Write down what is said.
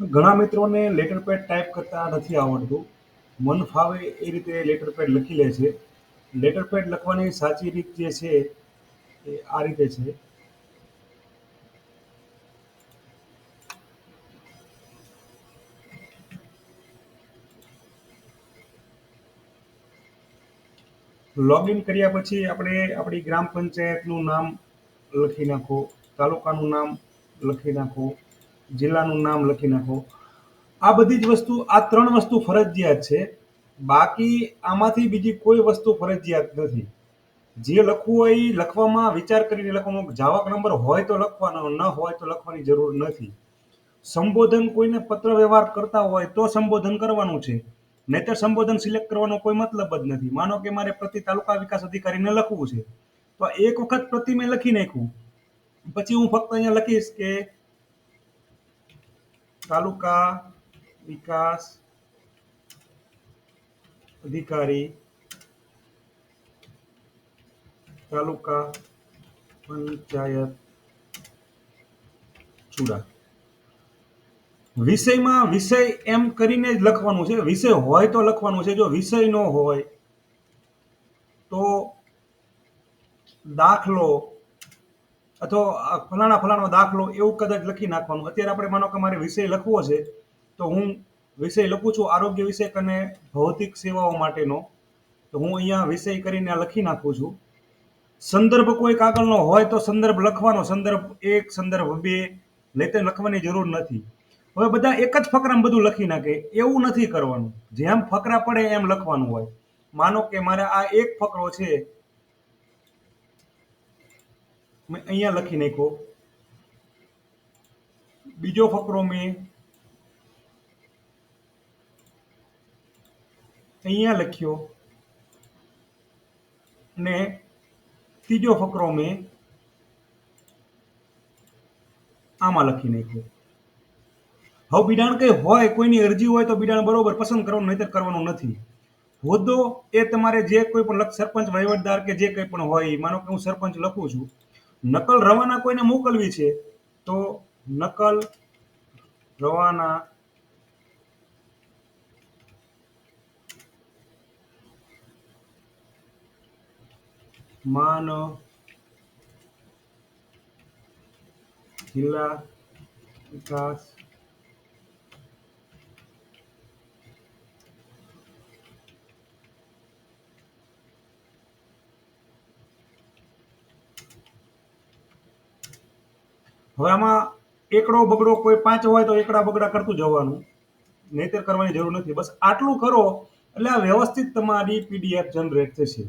ઘણા મિત્રોને letter pad type કરતા નથી આવડતું. મન ફાવે એ રીતે લેટર પેડ લખી લે છે. લેટર પેડ લખવાની સાચી રીત જે છે, એ આ રીતે છે. લોગિન કર્યા પછી આપણે આપણી ગ્રામ પંચાયતનું નામ લખી નાખો, તાલુકાનું નામ લખી નાખો, જિલ્લાનું નામ લખી નાખો. આ બધી જ વસ્તુ આ ત્રણ વસ્તુ ફરજિયાત છે. બાકી આમાંથી બીજી કોઈ વસ્તુ ફરજિયાત નથી. જે લખવું હોય એ લખવામાં વિચાર કરીને લખવાનો. જાવક નંબર હોય તો લખવાનો, ન હોય તો લખવાની જરૂર નથી. સંબોધન કોઈને પત્ર વ્યવહાર કરતા હોય તો સંબોધન કરવાનું છે. નહીંતર સંબોધન સિલેક્ટ કરવાનો કોઈ મતલબ જ નથી. માનો કે મારે પ્રતિ તાલુકા વિકાસ અધિકારીને લખવું છે. તો એક વખત પ્રતિ મેં લખી નાખ્યું. પછી હું ફક્ત અહીંયા લખીશ કે તાલુકા વિકાસ અધિકારી તાલુકા પંચાયત ચુડા. વિષયમાં વિષય એમ કરીને જ લખવાનું છે. વિષય હોય તો લખવાનું છે. જો વિષય ન હોય તો દાખલો અથવા ફલાણા ફલાણો દાખલો એવું કદાચ લખી નાખવાનું. અત્યારે આપણે માનો કે મારે વિષય લખવો છે, તો હું વિષય લખું છું આરોગ્ય વિષયક અને ભૌતિક સેવાઓ માટેનો. તો હું અહીંયા વિષય કરીને લખી નાખું છું. સંદર્ભ કોઈ કાગળનો હોય તો સંદર્ભ લખવાનો. સંદર્ભ એક સંદર્ભ 2 નહીંતર લખવાની જરૂર નથી. હવે બધા એક જ ફકરામાં બધું લખી નાખે, એવું નથી કરવાનું. જેમ ફકરા પડે એમ લખવાનું હોય. માનો કે મારે આ એક ફકરો છે મેં અહીંયા લખી નાખ્યો. બીજો ફકરો મેં અહીંયા લખ્યો. ને ત્રીજો ફકરો મેં આમાં લખી નાખ્યો. હવે બિડાણ કંઈ હોય, કોઈની અરજી હોય તો બિડાણ બરોબર પસંદ કરવાનું, નહીતર કરવાનું નથી. હોદ્દો એ તમારે જે કોઈ પણ સરપંચ, વહીવટદાર કે જે કંઈ પણ હોય. માનો કે હું સરપંચ લખું છું. નકલ રવાના કોઈને મોકલવી છે, તો નકલ રવાના માન જિલ્લા વિકાસ હવે આમાં એકડો બગડો કોઈ પાંચ હોય તો એકડા બગડા કરતું જવાનું. નહીતર કરવાની જરૂર નથી. બસ આટલું કરો એટલે આ વ્યવસ્થિત તમારી પીડીએફ જનરેટ થશે.